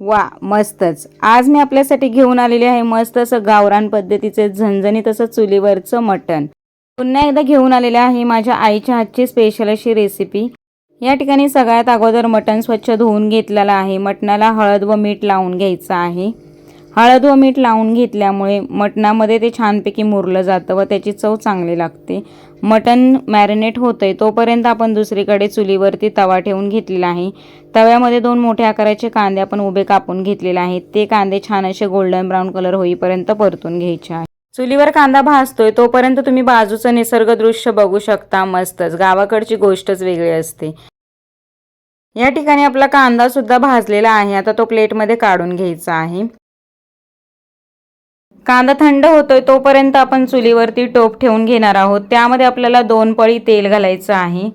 वा मस्तच. आज मी आपल्यासाठी घेऊन आलेले आहे मस्त असं गावरान पद्धतीचे झणझणीत असं चुलीवरचं मटण. पुन्हा एकदा घेऊन आलेले आहे माझ्या आईच्या हातची स्पेशल अशी रेसिपी या ठिकाणी सगळ्यात अगोदर मटण स्वच्छ धुवून घेतलेलं आहे. मटणाला हळद व मीठ लावून घ्यायचं आहे. हळद व मीठ लावून घेतल्यामुळे मटणामध्ये ते छानपैकी मुरलं जातं व त्याची चव चांगली लागते. मटण मॅरिनेट होतंय तोपर्यंत आपण दुसरीकडे चुलीवरती तवा ठेवून घेतलेला आहे. तव्यामध्ये दोन मोठ्या आकाराचे कांदे आपण उभे कापून घेतलेले आहेत. ते कांदे छान असे गोल्डन ब्राऊन कलर होईपर्यंत परतून घ्यायचे आहे. चुलीवर कांदा भाजतोय तोपर्यंत तुम्ही बाजूचं निसर्ग दृश्य बघू शकता मस्तच. गावाकडची गोष्टच वेगळी असते. या ठिकाणी आपला कांदा सुद्धा भाजलेला आहे. आता तो प्लेटमध्ये काढून घ्यायचा आहे. कांदा थंड होतोय तोपर्यंत आपण चुलीवरती टोप ठेवून घेणार आहोत. त्यामध्ये आपल्याला दोन पळी तेल घालायचं आहे.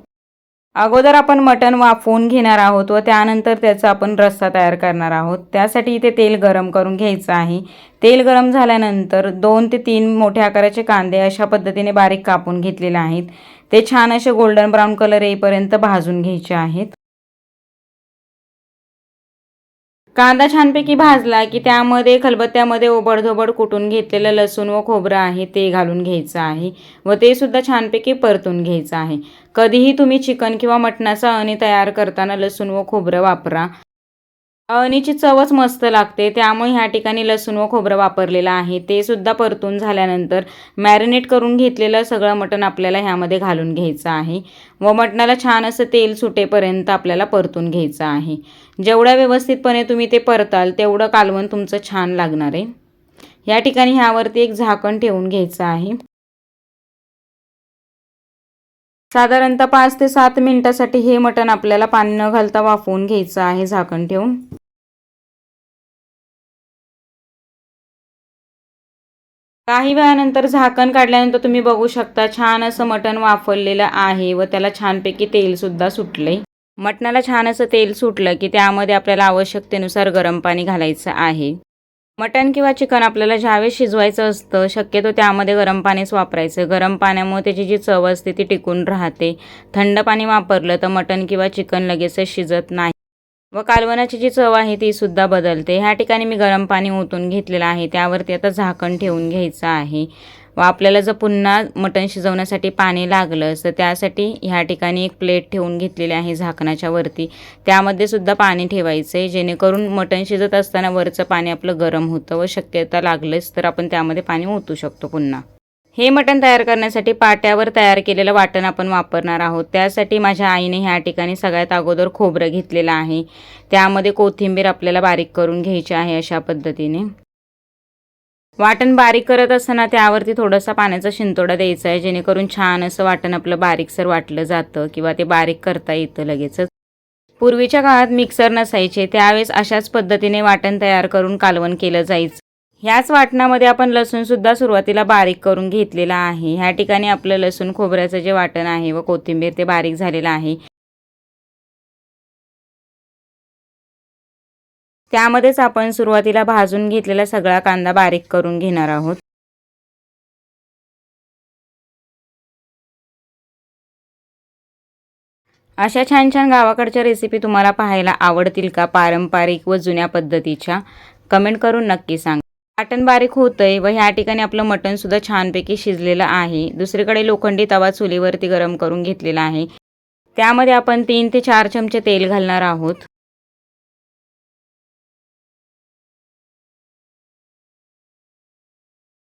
अगोदर आपण मटण वाफवून घेणार आहोत व त्यानंतर त्याचा आपण रस्सा तयार करणार आहोत. त्यासाठी इथे तेल गरम करून घ्यायचं आहे. तेल गरम झाल्यानंतर दोन ते तीन मोठ्या आकाराचे कांदे अशा पद्धतीने बारीक कापून घेतलेले आहेत. ते छान असे गोल्डन ब्राऊन कलर येईपर्यंत भाजून घ्यायचे आहेत. कांदा छानपैकी भाजला की त्यामध्ये खलबत्त्यामध्ये ओबडधोबड कुटून घेतलेलं लसूण व खोबरं आहे ते घालून घ्यायचं आहे व ते सुद्धा छानपैकी परतून घ्यायचं आहे. कधीही तुम्ही चिकन किंवा मटणाचा अणी तयार करताना लसूण व खोबरं वापरा. अळणीची चवच मस्त लागते. त्यामुळे ह्या ठिकाणी लसूण व खोबरं वापरलेलं आहे. ते सुद्धा परतून झाल्यानंतर मॅरिनेट करून घेतलेलं सगळं मटण आपल्याला ह्यामध्ये घालून घ्यायचं आहे. व मटणाला छान असं तेल सुटेपर्यंत आपल्याला परतून घ्यायचं आहे. जेवढ्या व्यवस्थितपणे तुम्ही ते परताल तेवढं कालवण तुमचं छान लागणार आहे. या ठिकाणी ह्यावरती एक झाकण ठेवून घ्यायचं आहे. साधारणतः पाच ते सात मिनिटासाठी हे मटण आपल्याला पाणी न घालता वाफवून घ्यायचं आहे झाकण ठेवून. काही वेळानंतर झाकण काढल्यानंतर तुम्ही बघू शकता छान असं मटण वाफवलेलं आहे व त्याला छानपैकी तेलसुद्धा सुटलंय. मटणाला छान असं तेल सुटलं की त्यामध्ये आपल्याला आवश्यकतेनुसार गरम पाणी घालायचं आहे. मटण किंवा चिकन आपल्याला ज्यावेळेस शिजवायचं असतं शक्यतो त्यामध्ये गरम पाणीच वापरायचं. गरम पाण्यामुळे त्याची जी चव असते ती टिकून राहते. थंड पाणी वापरलं तर मटण किंवा चिकन लगेच शिजत नाही. व कालवनाची जी चव आहे ती सुद्धा बदलते. ह्या ठिकाणी मी गरम पाणी ओतून घेतलेलं आहे. त्यावरती आता झाकण ठेवून घ्यायचं आहे. व आपल्याला जर पुन्हा मटण शिजवण्यासाठी पाणी लागलं तर त्यासाठी ह्या ठिकाणी एक प्लेट ठेवून घेतलेली आहे झाकणाच्या वरती. त्यामध्ये सुद्धा पाणी ठेवायचं आहे जेणेकरून मटण शिजत असताना वरचं पाणी आपलं गरम होतं व शक्यता लागलंच तर आपण त्यामध्ये पाणी ओतू शकतो पुन्हा. हे मटण तयार करण्यासाठी पाट्यावर तयार केलेलं वाटण आपण वापरणार आहोत. त्यासाठी माझ्या आईने ह्या ठिकाणी सगळ्यात अगोदर खोबरं घेतलेलं आहे. त्यामध्ये कोथिंबीर आपल्याला बारीक करून घ्यायची आहे अशा पद्धतीने. वाटण बारीक करत असताना त्यावरती थोडासा पाण्याचा शिंतोडा द्यायचा आहे जेणेकरून छान असं वाटण आपलं बारीकसर वाटलं जातं किंवा ते बारीक करता येतं लगेचच. पूर्वीच्या काळात मिक्सर नसायचे त्यावेळेस अशाच पद्धतीने वाटण तयार करून कालवण केलं जायचं. ह्याच वाटणामध्ये आपण लसूणसुद्धा सुरुवातीला बारीक करून घेतलेला आहे. ह्या ठिकाणी आपलं लसूण खोबऱ्याचं जे वाटण आहे व कोथिंबीर ते बारीक झालेलं आहे. त्यामध्येच आपण सुरुवातीला भाजून घेतलेला सगळा कांदा बारीक करून घेणार आहोत. अशा छान छान गावाकडच्या रेसिपी तुम्हाला पाहायला आवडतील का? पारंपरिक व जुन्या पद्धतीच्या? कमेंट करून नक्की सांगा. वाटण बारीक होतंय व ह्या ठिकाणी आपलं मटण सुद्धा छानपैकी शिजलेलं आहे. दुसरीकडे लोखंडी तवा चुलीवरती गरम करून घेतलेला आहे. त्यामध्ये आपण तीन ते चार चमचे तेल घालणार आहोत.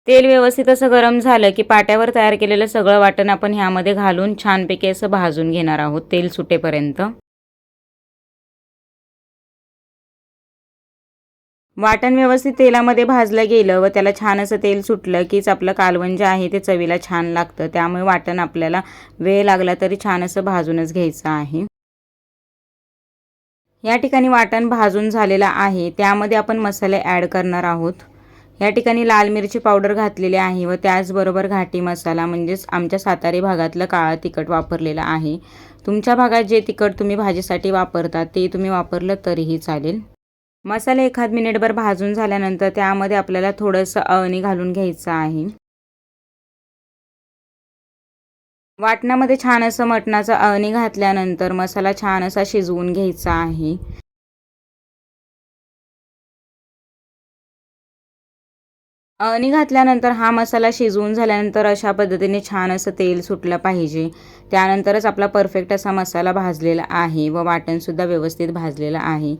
तेल व्यवस्थित असं गरम झालं की पाट्यावर तयार केलेलं सगळं वाटण आपण ह्यामध्ये घालून छानपैकी असं भाजून घेणार आहोत तेल सुटेपर्यंत. वाटण व्यवस्थित तेलामध्ये भाजलं गेलं व त्याला छान असं तेल सुटलं कीच आपलं कालवण जे आहे ते चवीला छान लागतं. त्यामुळे वाटण आपल्याला वेळ लागला तरी छान असं भाजूनच घ्यायचं आहे. या ठिकाणी वाटण भाजून झालेलं आहे. त्यामध्ये आपण मसाले ॲड करणार आहोत. या ठिकाणी लाल मिरची पावडर घातलेली आहे व त्याचबरोबर घाटी मसाला म्हणजेच आमच्या सातारी भागातलं काळा तिखट वापरलेलं आहे. तुमच्या भागात जे तिखट तुम्ही भाजीसाठी वापरता ते तुम्ही वापरलं तरीही चालेल. मसाला एखाद मिनिटभर भाजून झाल्यानंतर त्यामध्ये आपल्याला थोडंसं अळणी घालून घ्यायचं आहे. वाटणामध्ये छान असं मटणाचं अळणी घातल्यानंतर मसाला छान असा शिजवून घ्यायचा आहे. अळणी घातल्यानंतर हा मसाला शिजवून झाल्यानंतर अशा पद्धतीने छान असं तेल सुटलं पाहिजे. त्यानंतरच आपला परफेक्ट असा मसाला भाजलेला आहे व वाटणसुद्धा व्यवस्थित भाजलेलं आहे.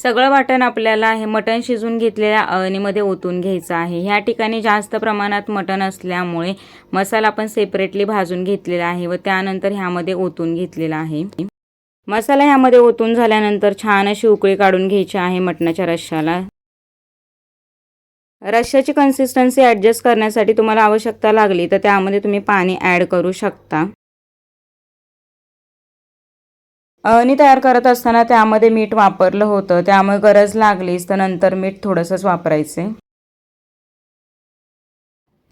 सगळं वाटण आपल्याला हे मटण शिजून घेतलेल्या अळणीमध्ये ओतून घ्यायचं आहे. ह्या ठिकाणी जास्त प्रमाणात मटण असल्यामुळे मसाला आपण सेपरेटली भाजून घेतलेला आहे व त्यानंतर ह्यामध्ये ओतून घेतलेला आहे. मसाला ह्यामध्ये ओतून झाल्यानंतर छान अशी उकळी काढून घ्यायची आहे मटणाच्या रश्शाला रश्श्याची कन्सिस्टन्सी ॲडजस्ट करण्यासाठी तुम्हाला आवश्यकता लागली तर त्यामध्ये तुम्ही पाणी ॲड करू शकता. अळणी तयार करत असताना त्यामध्ये मीठ वापरलं होतं. त्यामुळे गरज लागलीच तर नंतर मीठ थोडंसंच वापरायचे.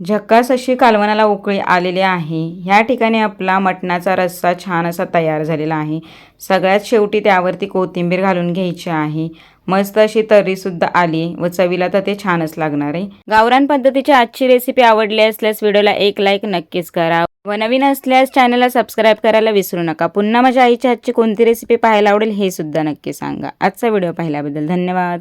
झक्कास अशी कालवणाला उकळी आलेली आहे. ह्या ठिकाणी आपला मटणाचा रस्सा छान असा तयार झालेला आहे. सगळ्यात शेवटी त्यावरती कोथिंबीर घालून घ्यायची आहे. मस्त अशी तर्रीसुद्धा आली व चवीला तर ते छानच लागणार आहे. गावरान पद्धतीची आजची रेसिपी आवडली असल्यास व्हिडिओला एक लाईक नक्कीच करा व नवीन असल्यास चॅनलला सबस्क्राईब करायला विसरू नका. पुन्हा माझ्या आईच्या आजची कोणती रेसिपी पाहायला आवडेल हे सुद्धा नक्की सांगा. आजचा व्हिडिओ पाहिल्याबद्दल धन्यवाद.